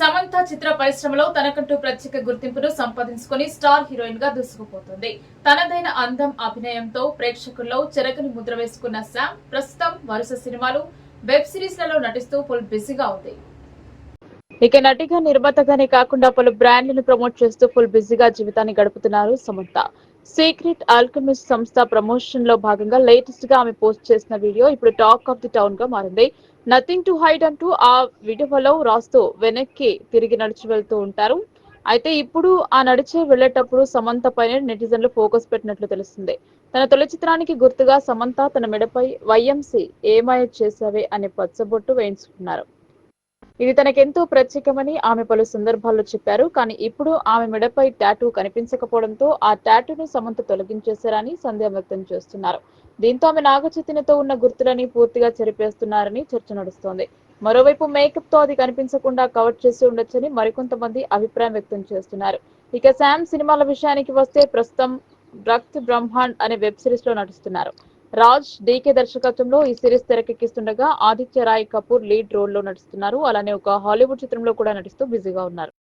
సమంత చిత్ర పరిశ్రమలో తనకంటూ ప్రత్యేక గుర్తింపును సంపాదించుకొని స్టార్ హీరోయిన్గా దూసుకుపోతుంది. తనదైన అందం అభినయంతో ప్రేక్షకుల్లో చెరకని ముద్ర వేసుకున్న శామ్ ప్రస్తుతం వరుస సినిమాలు వెబ్ సిరీస్లలో నటిస్తూ ఫుల్ బిజీగా ఉంది. ఇక నటిగా నిర్మాతగానే కాకుండా పలు బ్రాండ్లను ప్రమోట్ చేస్తూ ఫుల్ బిజీగా జీవితాన్ని గడుపుతున్నారు సమంత. సీక్రెట్ ఆల్కమిస్ట్ సంస్థ ప్రమోషన్లో భాగంగా లేటెస్ట్గా ఆమె పోస్ట్ చేసిన వీడియో ఇప్పుడు టాక్ ఆఫ్ ది టౌన్గా మారింది. నథింగ్ టు హైడ్ అంటూ ఆ వీడియోలో రాస్తూ వెనక్కి తిరిగి నడిచి వెళ్తూ ఉంటారు. అయితే ఇప్పుడు ఆ నడిచే వెళ్ళేటప్పుడు సమంత పైన నెటిజన్లు ఫోకస్ పెట్టినట్లు తెలుస్తుంది. తన తొలి చిత్రానికి గుర్తుగా సమంత తన మెడపై వైఎంసి ఏమాయ చేసావే అనే పచ్చబొట్టు వేయించుకున్నారు. ఇది తనకెంతో ప్రత్యేకమని ఆమె పలు సందర్భాల్లో చెప్పారు. కానీ ఇప్పుడు ఆమె మెడపై టాటూ కనిపించకపోవడంతో ఆ టాటూను సమంత తొలగించేశారని సందేహం వ్యక్తం చేస్తున్నారు. దీంతో ఆమె నాగచైతన్యతో ఉన్న గుర్తులని పూర్తిగా చెరిపేస్తున్నారని చర్చ నడుస్తోంది. మరోవైపు మేకప్తో అది కనిపించకుండా కవర్ చేసి ఉండొచ్చని మరికొంతమంది అభిప్రాయం వ్యక్తం చేస్తున్నారు. ఇక శామ్ సినిమాల విషయానికి వస్తే ప్రస్తుతం డ్రగ్స్ బ్రహ్మాండ్ అనే వెబ్ సిరీస్లో నటిస్తున్నారు. రాజ్ డీకే దర్శకత్వంలో ఈ సిరీస్ తెరకెక్కిస్తుండగా ఆదిత్య రాయ్ కపూర్ లీడ్ రోల్లో నటిస్తున్నారు అలానే ఒక హాలీవుడ్ చిత్రంలో కూడా నటిస్తూ బిజీగా ఉన్నారు.